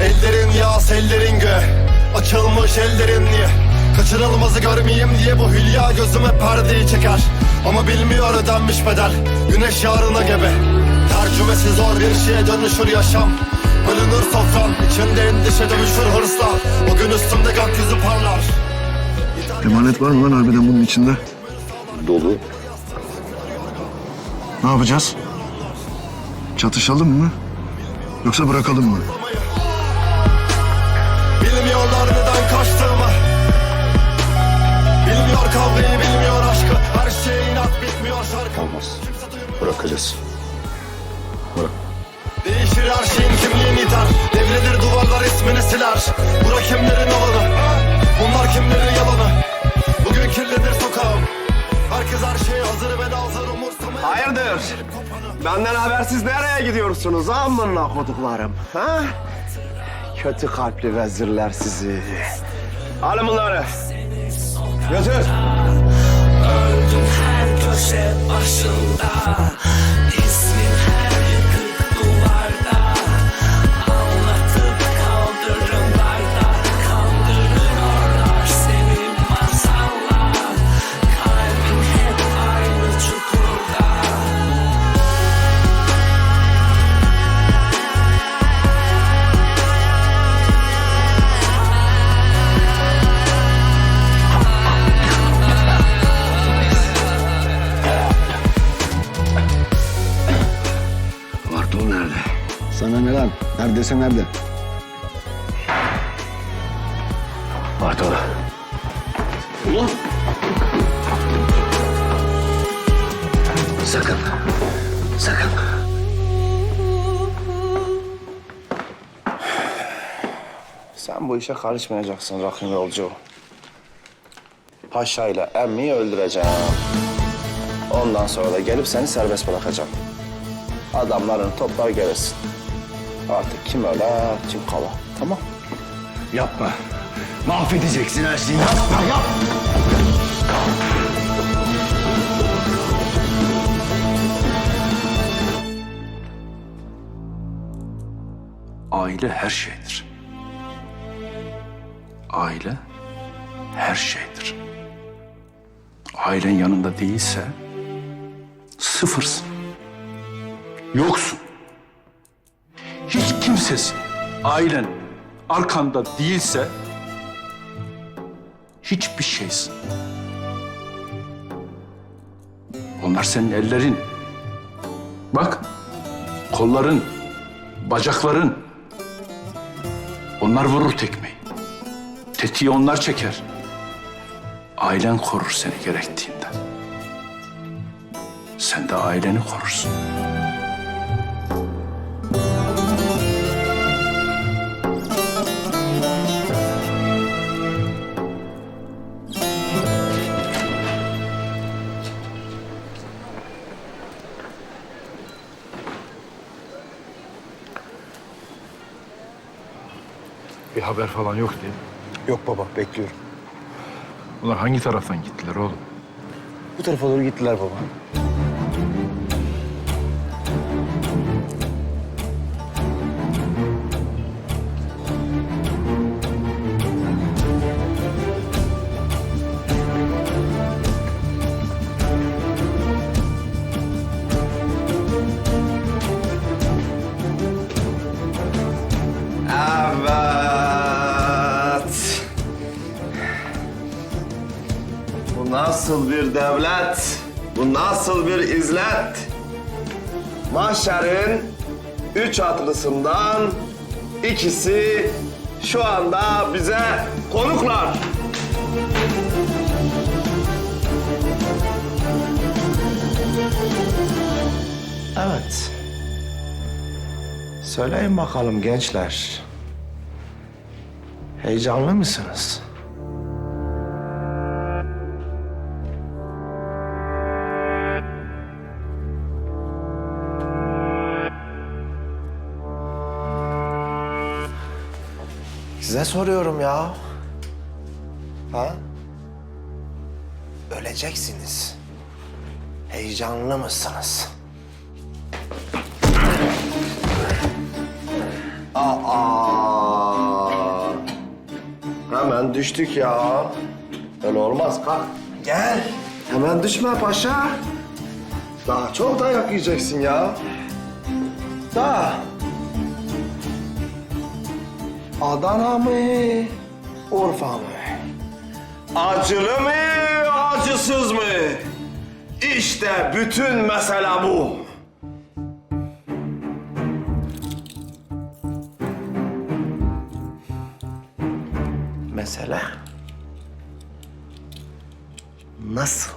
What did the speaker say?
Ellerin yağ ellerin gö Açılmış ellerin niye Kaçırılmazı görmeyeyim diye bu hülya gözüme perdeyi çeker Ama bilmiyor ödenmiş bedel Güneş yarına gebe Tercümesi zor bir şeye dönüşür yaşam Bölünür sofran içinde endişe dönüşür hırsla O gün üstümde gökyüzü parlar Emanet var mı lan harbiden bunun içinde? Dolu. Ne yapacağız? Çatışalım mı? Yoksa bırakalım mı? Bilmiyorlar neden kaçtığımı Bilmiyor kavgayı bilmiyor aşkı Her şey inat bitmiyor şarkı Olmaz. Bırakacağız. Bırak. Değişir her şeyin kimliğini iter Devrilir duvarlar ismini siler Bura kimlerin alanı Bunlar kimlerin yalanı Bugün kirlidir sokağım Herkes her şeye hazır ben hazır umursamaya Hayırdır? Benden habersiz nereye gidiyorsunuz amına koduklarım? Ha? Kötü kalpli vezirler sizi. Alın bunları. Götür. Öldüm her köşe başında Sana ne lan? Neredeyse nerede? Bartol. Sakın. Sakın. Sen bu işe karışmayacaksın Rahim Yolcu. Paşa ile emmiyi öldüreceğim. Ondan sonra da gelip seni serbest bırakacağım. Adamlarını toplar gelirsin. Artık kim öler, kim kala. Tamam? Yapma. Mahvedeceksin her şeyi. Yapma yap. Aile her şeydir. Aile her şeydir. Ailen yanında değilse sıfırsın. Yoksun. Kimsesin. Ailen arkanda değilse hiçbir şeysin. Onlar senin ellerin. Bak, kolların, bacakların. Onlar vurur tekmeyi. Tetiği onlar çeker. Ailen korur seni gerektiğinde. Sen de aileni korursun. Bir haber falan yok diye. Yok baba, bekliyorum. Ulan hangi taraftan gittiler oğlum? Bu tarafa doğru gittiler baba. Nasıl bir devlet? Bu nasıl bir izlet? Mahşer'in üç atlısından ikisi şu anda bize konuklar. Evet. Söyleyin bakalım gençler. Heyecanlı mısınız? Size soruyorum ya. Ha? Öleceksiniz. Heyecanlı mısınız? Aa! Hemen düştük ya. Öyle olmaz kalk. Gel. Hemen düşme paşa. Daha çok dayak yiyeceksin ya. Daha. Adana mı? Urfa mı? Acılı mı, acısız mı? İşte bütün mesele bu. Mesele nasıl